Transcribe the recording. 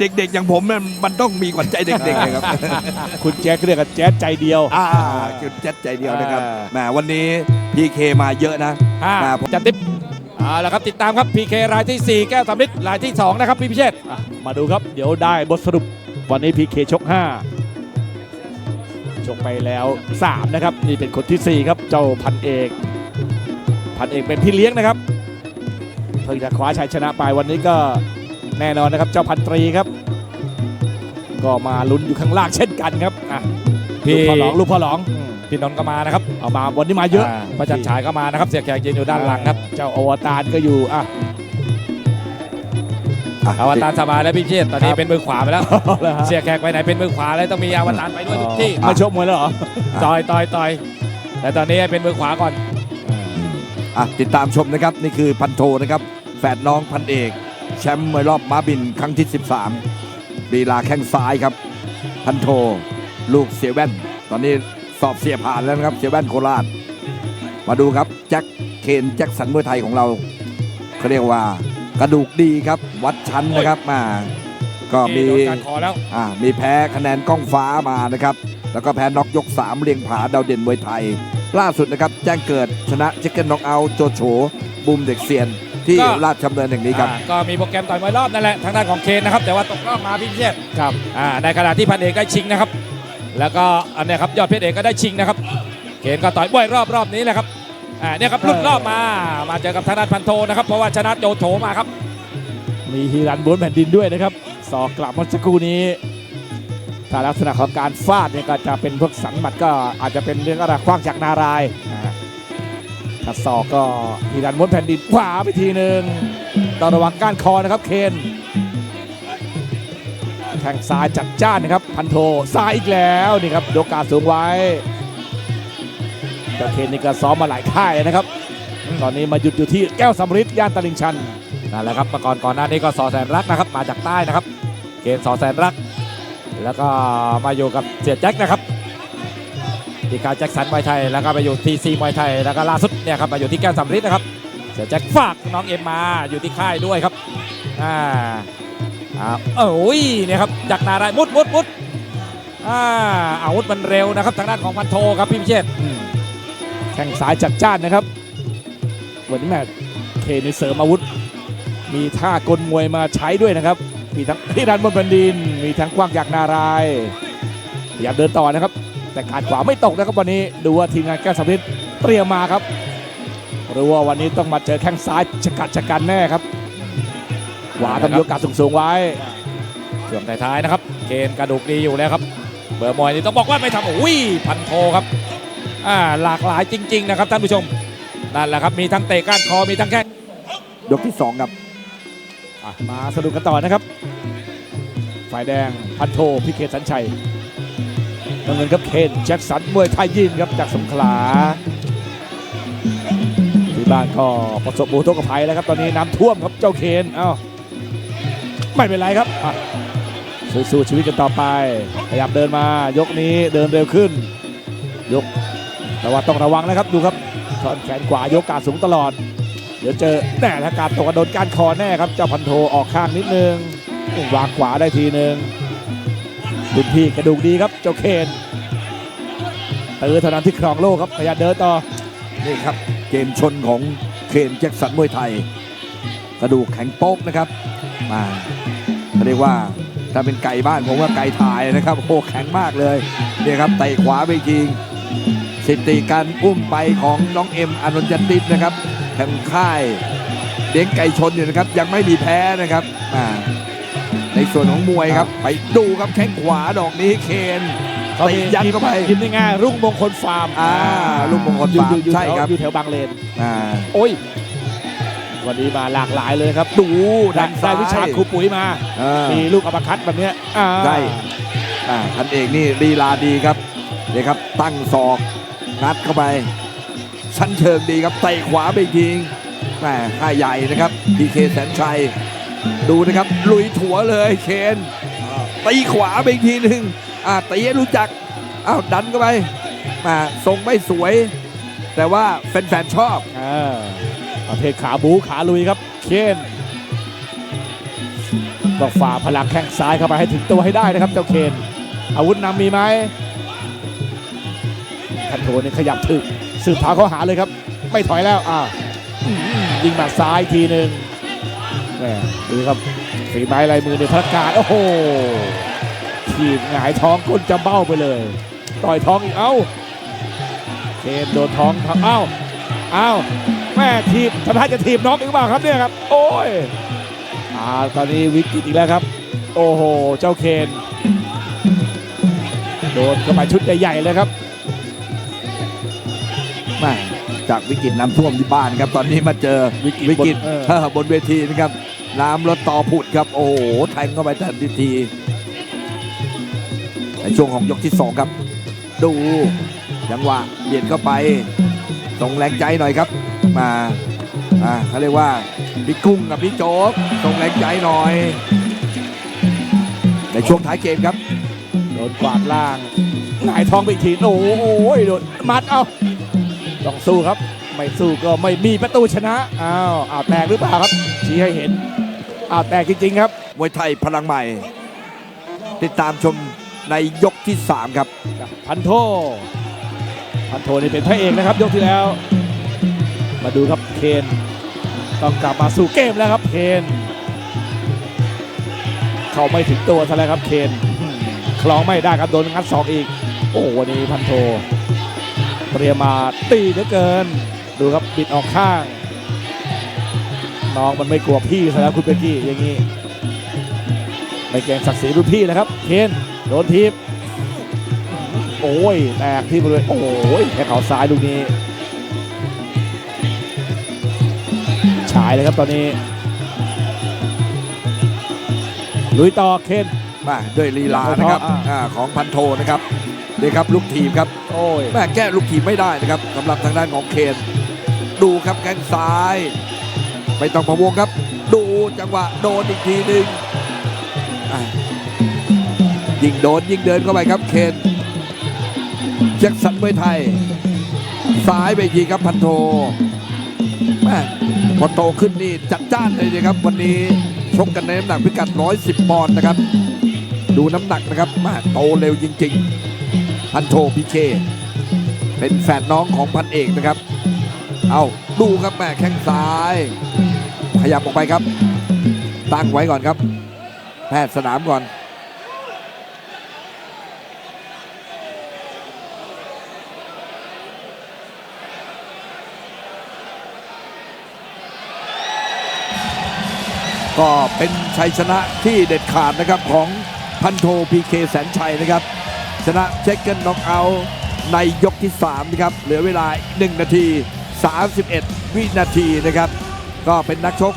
เด็กๆ อย่างผมเนี่ยมันต้องมีขวัญใจเด็กๆเลยครับ คุณแจ๊คเรียกกันแจ๊สใจเดียว อ่าคือแจ็ดใจเดียวนะครับอ่า แหมวันนี้พีเคมาเยอะนะห้าครับผม จัดติ๊บเอาละครับติดตามครับ PK รายที่4 แก้วสำลิดรายที่ 2 นะครับ พี่พิเชษฐ์อะมาดูครับเดี๋ยวได้บทสรุปวันนี้พีเคชก 5 ชกไปแล้ว 3 นะครับ นี่เป็นคนทีสี่4 ครับ เจ้าพันเอก พันเอกเป็นพี่เลี้ยงนะครับ เพิ่งจะคว้าชัยชนะไปวันนี้ก็ แน่นอนนะครับเจ้าพันตรีครับ ก็มาลุ้นอยู่ข้างล่างเช่นกันครับอะลูกพ่อหลองลูกพ่อหลองอืมพี่นนท์ก็มานะครับเอามาวันนี้มาเยอะาพระจันทร์ฉายก็มานะครับ เสียแขกยืนอยู่ด้านหลังครับเจ้าอวตารก็อยู่อะอะอวตารสบายแล้วพี่พิเชษฐ์ตอนนี้ครับ เป็นมือขวาไปแล้วแล้วฮะเสียแขกไปไหนเป็นมือขวาเลยต้องมีอวตารไปด้วยทุกที่มาชกมวยแล้วเหรอ ต่อยต่อยต่อยแต่ตอนนี้ให้เป็นมือขวาก่อน อะติดตามชมนะครับ นี่คือพันโทนะครับ แฝดน้องพันเอก แชมป์มวยรอบม้าบินครั้งที่ 13ลีลาแข้งซ้ายครับ พันโท ลูกเสียแว่น ตอนนี้สอบเสียผ่านแล้วนะครับ เสียแว่นโคราช มาดูครับ แจ็คเคนแจ็คสันมวยไทยของเราเขาเรียกว่ากระดูกดีครับ วัดชั้นนะครับมาก็มีโดนการคอแล้วอ่ามีแพ้คะแนนกล้องฟ้ามานะครับ แล้วก็แพ้น็อกยก 3 เรียงผาดาวเด่นมวยไทย ล่าสุดนะครับ แจ้งเกิดชนะเจคเกิลน็อกเอาท์โจโฉบูมเด็กเซียน ที่ก็ ราชดำเนินแห่งนี้ครับ อ่าก็มีโปรแกรมต่อยมวยรอบนั่นแหละทางด้านของเคนนะครับแต่ว่าตกรอบมาพี่พิเชษฐ์ครับอ่าในขณะที่พันเอกได้ชิงนะครับ แล้วก็อันเนี้ยครับยอดเพชรเอกก็ได้ชิงนะครับ เคนก็ต่อยบ่อยรอบรอบนี้แหละครับอ่าเนี่ยครับหลุดรอบมามาเจอกับทางด้านพันโทนะครับเพราะว่าชนะโจโฉมาครับมีฮีรันบนแผ่นดินด้วยนะครับสอกกลับเมื่อสักครู่นี้ถ้าลักษณะของการฟาดเนี่ยก็จะเป็นพวกสันหมัดก็อาจจะเป็นเรื่องอะไรคว้างจากนารายณ์ นะถ้าศอกก็ฮีรันบนแผ่นดินขวาไปทีหนึ่งต้องระวังก้านคอนะครับเคนแข้งซ้ายจัดจ้านนะครับ พันโทซ้ายอีกแล้วนี่ครับยกกาดสูงไว้เจ้าเคนนี่ก็ซ้อมมาหลายค่ายนะครับ ตอนนี้มาหยุดอยู่ที่แก้วสำริดย่านตลิ่งชันนั่นแหละครับเมื่อก่อนก่อนหน้านี้ก็สอแสนรักนะครับ มาจากใต้นะครับเกณฑ์สอแสนรัก แล้วก็มาอยู่กับเสียแจ็คนะครับ ทีการแจ็คสันมวยไทยแล้วก็ไปอยู่ทีซีมวยไทยแล้วก็ล่าสุดเนี่ยครับมาอยู่ที่แก้วสำริดนะครับเสียแจ็คฝากน้องเอ็มมาอยู่ที่ค่ายด้วยครับอ่าอ่าโอ้ยเนี่ยครับจากนารายมุดมุดมุดอ่าอาวุธมันเร็วนะครับทางด้านของพันโทครับพี่พิเชษแข้งซ้ายจัดจ้านนะครับ วันนี้แมตเคในเสริมอาวุธ มีท่ากลมวยมาใช้ด้วยนะครับ มีทั้งที่ดันบนแผ่นดิน มีทั้งกว้างจากนารายณ์พยายามเดินต่อนะครับ แต่การขวาไม่ตกนะครับวันนี้ดูว่าทีมงานแก้วสำริดเตรียมมาครับรู้ว่าวันนี้ต้องมาเจอแข้งซ้ายชะกัดชะกันแน่ครับขวาต้องยกกาดสูงๆไว้ช่วงท้ายๆนะครับเกณฑ์กระดูกดีอยู่แล้วครับ เบอร์มวยนี่ต้องบอกว่าไม่ทำอุ้ยพันโทครับอ่าหลากหลายจริง ๆ นะครับท่านผู้ชมนั่นแหละครับมีทั้งเตะก้านคอมีทั้งแข้งยกที่2ครับอะมาสนุกกันต่อนะครับ ฝ่ายแดงพันโทพิเคตสัญชัย น้ำเงินครับเคนแจ็คสันมวยไทยยิมครับจากสงขลาที่บ้านก็ประสบอุทกภัยแล้วครับตอนนี้น้ำท่วมครับเจ้าเคนเอ้าไม่เป็นไรครับสู้ชีวิตกันต่อไปพยายามเดินมายกนี้เดินเร็วขึ้น ยกแต่ว่าต้องระวังนะครับดูครับถอนแขนขวายกกาดสูงตลอด เดี๋ยวเจอแน่ถ้าการตกกระโดนการคอแน่ครับเจ้าพันโทออกข้างนิดนึงวางขวาได้ทีนึง ดุนพี่กระดูกดีครับเจ้าเคนเตอเท่านั้นที่ครองโลกครับพยายามเดินต่อนี่ครับเกมชนของเคนแจ็คสันมวยไทย กระดูกแข็งโป๊กนะครับมาเขาเรียกว่าถ้าเป็นไก่บ้านผมว่าไก่ถ่ายนะครับโอ้แข็งมากเลยเนี่ยครับเตะขวาไปจริงสิติการอุ้มไปของน้องเอ็มอานนท์จันติดนะครับแข่งค่ายเลี้ยงไก่ชนอยู่นะครับยังไม่มีแพ้นะครับอ่า ในส่วนของมวยครับ ไปดูครับแข้งขวาดอกนี้เคนเขามีเตะยัดเข้าไปยิ้มได้ง่ายรุ่งมงคลฟาร์มอ่ารุ่งมงคลอยู่ฟาร์มอยู่อยู่ใช่แถวครับอยู่แถวบางเลน อ่าโอ้ย วันนี้มาหลากหลายเลยครับ ดูได้ด้านได้ซ้ายวิชาครูปุ๋ยมา อ่า มีลูกอัปคัตแบบเนี้ยอ่าใช่อ่าพันเอกนี่ลีลาดีครับนี่ครับตั้งศอกงัดเข้าไป ชั้นเชิงดีครับเตะขวาไปอีกทีแหมค่ายใหญ่นะครับพีเคแสนชัย ดูนะครับ ลุยถัวเลยเคนตีขวาไปอีกทีหนึ่งอ่าตีให้รู้จักอ้าวดันเข้าไปมาทรงไม่สวย แต่ว่าแฟนๆชอบอ่าประเภทขาบูขาลุยครับ เคนต้องฝ่าพลังแข้งซ้ายเข้าไปให้ถึงตัวให้ได้นะครับ เจ้าเคน อาวุธนำมีไหมพันโทนี่ขยับถึกสืบเท้าเขาหาเลยครับ ไม่ถอยแล้วอ่าอื้อหือยิงหมาซ้ายทีหนึ่งแหม ดูครับฝีไม้ลายมือในพระการโอ้โหทีบหงายท้องก้นจะเบ้าไปเลย ต่อยท้องอีกเอ้าเคนโดนท้องเอ้าเอ้าแม่ทีบทำท่าจะทีบน้องอีกหรือเปล่าครับเนี่ยครับ โอ้ยอ่าตอนนี้วิกฤตอีกแล้วครับ โอ้โห เจ้าเคนโดนเข้าไปชุดใหญ่ๆเลยครับแม่จากวิกฤตน้ำท่วมที่บ้านครับ ตอนนี้มาเจอวิกฤตวิกฤตบนเออเออบนเวทีนะครับ น้ำลดต่อผุดครับ โอ้โหแทงเข้าไปทันทีที ในช่วงของยกที่สองครับ ดูจังหวะเบียดเข้าไปส่งแรงใจหน่อยครับ มาอ่าเขาเรียกว่าพี่กุ้งกับพี่โจ๊กส่งแรงใจหน่อย ในช่วงท้ายเกมครับโดนกวาดล่างหงายท้องไปอีกทีโอ้โหโดนมัดเอาต้องสู้ครับ ไม่สู้ก็ไม่มีประตูชนะ อ้าวอ้าวแตกหรือเปล่าครับ ชี้ให้เห็น อ้าวแตกจริง ๆ ครับ มวยไทยพลังใหม่ ติดตามชมในยกที่ 3 ครับ พันโท พันโทนี่เป็นพระเอกนะครับ ยกที่แล้ว มาดูครับเคน ต้องกลับมาสู่เกมแล้วครับเคน เขาไม่ถึงตัวซะแล้วครับเคนอืมคลองไม่ได้ครับโดนงัดศอกอีก โอ้วันนี้พันโท เตรียมมาตีเหลือเกิน ดูครับบิดออกข้าง น้องมันไม่กลัวพี่ซะแล้วคุณเบกกี้อย่างนี้ไม่เกรงศักดิ์ศรีรุ่นพี่นะครับ เคนโดนทีบโอ้ยแตกที่บริเวณโอ้ยแค่เขาซ้ายลูกนี้ฉายเลยครับตอนนี้ ลุยต่อเคนมาด้วยลีลานะครับอ่าอ่าของพันโทนะครับนี่ครับลูกทีมครับโอ้ยแม่แก้ลูกทีมไม่ได้นะครับสำหรับทางด้านของเคน ดูครับแข้งซ้าย ไม่ต้องพะวงครับ ดูจังหวะโดนอีกทีหนึ่งยิงโดนยิงเดินเข้าไปครับเคนแจ็คสันมวยไทยซ้ายไปอีกทีครับพันโทแม่พอโตขึ้นนี่จัดจ้านเลยนะครับ วันนี้ชกกันในน้ำหนักพิกัด 110 ปอนด์นะครับ ดูน้ำหนักนะครับแม่โตเร็วจริง ๆ พันโทพีเค เป็นแฝดน้องของพันเอกนะครับ เอาดูครับแม่แข้งซ้าย ขยับออกไปครับ ตั้งไว้ก่อนครับ แพทย์สนามก่อนก็เป็นชัยชนะที่เด็ดขาดนะครับของพันโทพีเคแสนชัยนะครับ ชนะเช็คเกิลน็อกเอาท์ในยกที่3นะครับเหลือเวลา 1 นาที 31 วินาทีนะครับ ก็เป็นนักชก